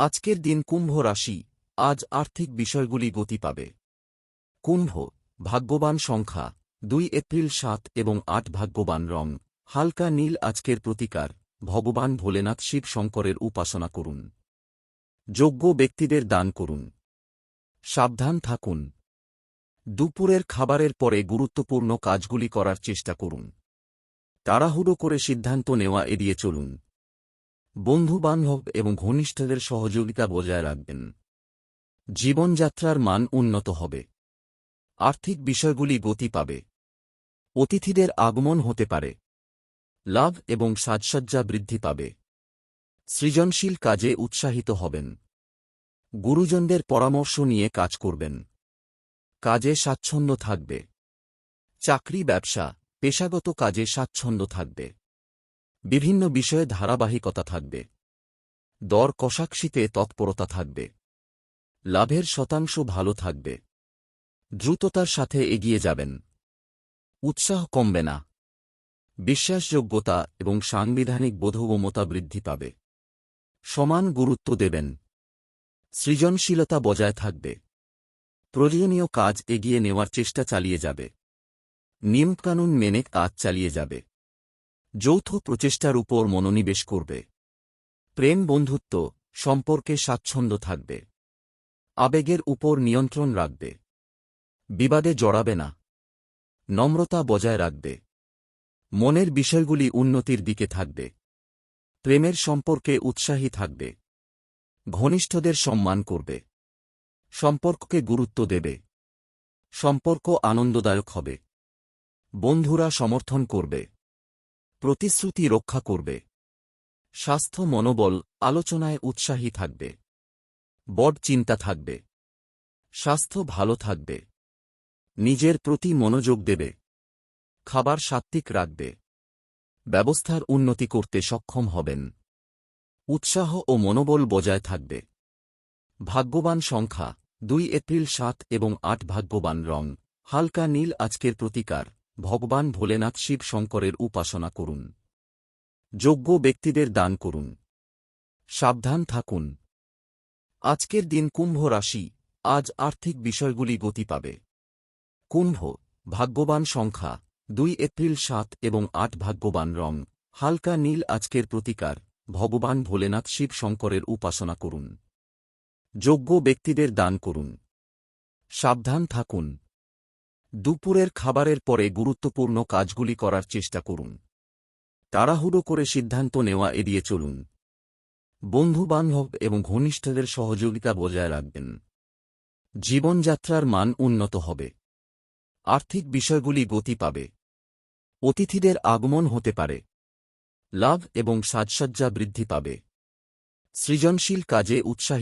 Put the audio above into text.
আজকের দিন কুম্ভ রাশি, আজ আর্থিক বিষয়গুলি গতি পাবে। কুম্ভ, ভাগ্যবান সংখ্যা, দুই এপ্রিল সাত এবং আট ভাগ্যবান রং। হালকা নীল আজকের প্রতিকার, ভগবান ভোলেনাথ শিব শঙ্করের উপাসনা করুন। যোগ্য ব্যক্তিদের দান করুন। সাবধান থাকুন। দুপুরের খাবারের পরে গুরুত্বপূর্ণ কাজগুলি করার চেষ্টা করুন। তাড়াহুড়ো করে সিদ্ধান্ত নেওয়া এড়িয়ে চলুন। বন্ধুবান্ধব এবং ঘনিষ্ঠদের সহযোগিতা বজায় রাখবেন। জীবনযাত্রার মান উন্নত হবে। আর্থিক বিষয়গুলি গতি পাবে। অতিথিদের আগমন হতে পারে। লাভ এবং সাজসজ্জা বৃদ্ধি পাবে। সৃজনশীল কাজে উৎসাহিত হবেন। গুরুজনদের পরামর্শ নিয়ে কাজ করবেন। কাজে স্বাচ্ছন্দ্য থাকবে। চাকরি, ব্যবসা, পেশাগত কাজে স্বাচ্ছন্দ্য থাকবে। বিভিন্ন বিষয়ে ধারাবাহিকতা থাকবে। দর কষাকষিতে তৎপরতা থাকবে। লাভের শতাংশ ভালো থাকবে। দ্রুততার সাথে এগিয়ে যাবেন। উৎসাহ কমবে না। বিশ্বাসযোগ্যতা এবং সাংবিধানিক বোধগম্যতা বৃদ্ধি পাবে। সমান গুরুত্ব দেবেন। সৃজনশীলতা বজায় থাকবে। প্রয়োজনীয় কাজ এগিয়ে নেওয়ার চেষ্টা চালিয়ে যাবে। নিয়মকানুন মেনে কাজ চালিয়ে যাবে। যৌথ প্রচেষ্টার উপর মনোনিবেশ করবে। প্রেম বন্ধুত্ব সম্পর্কে স্বাচ্ছন্দ্য থাকবে। আবেগের উপর নিয়ন্ত্রণ রাখবে। বিবাদে জড়াবে না। নম্রতা বজায় রাখবে। মনের বিষয়গুলি উন্নতির দিকে থাকবে। প্রেমের সম্পর্কে উৎসাহী থাকবে। ঘনিষ্ঠদের সম্মান করবে। সম্পর্ককে গুরুত্ব দেবে। সম্পর্ক আনন্দদায়ক হবে। বন্ধুরা সমর্থন করবে। প্রতিশ্রুতি রক্ষা করবে। স্বাস্থ্য মনোবল আলোচনায় উৎসাহী থাকবে। বড চিন্তা থাকবে। স্বাস্থ্য ভালো থাকবে। নিজের প্রতি মনোযোগ দেবে। খাবার সাত্ত্বিক রাখবে। ব্যবস্থার উন্নতি করতে সক্ষম হবেন। উৎসাহ ও মনোবল বজায় থাকবে। ভাগ্যবান সংখ্যা, দুই এপ্রিল সাত এবং আট ভাগ্যবান রং। হালকা নীল আজকের প্রতিকার। ভগবান ভোলেনাথ শিব শঙ্করের উপাসনা করুন। যোগ্য ব্যক্তিদের দান করুন। সাবধান থাকুন। আজকের দিন কুম্ভ রাশি, আজ আর্থিক বিষয়গুলি গতি পাবে। কুম্ভ, ভাগ্যবান সংখ্যা, দুই এপ্রিল সাত এবং আট ভাগ্যবান রং, হালকা নীল আজকের প্রতিকার, ভগবান ভোলেনাথ শিব শঙ্করের উপাসনা করুন। যোগ্য ব্যক্তিদের দান করুন। সাবধান থাকুন। দুপুরের খাবারের পরে গুরুত্বপূর্ণ কাজগুলি করার চেষ্টা করুন। তাড়াহুড়ো করে সিদ্ধান্ত নেওয়া এড়িয়ে চলুন। বন্ধুবান্ধব এবং ঘনিষ্ঠদের সহযোগিতা বজায় রাখবেন। জীবনযাত্রার মান উন্নত হবে। আর্থিক বিষয়গুলি গতি পাবে। অতিথিদের আগমন হতে পারে। লাভ এবং সাজসজ্জা বৃদ্ধি পাবে। সৃজনশীল কাজে উৎসাহী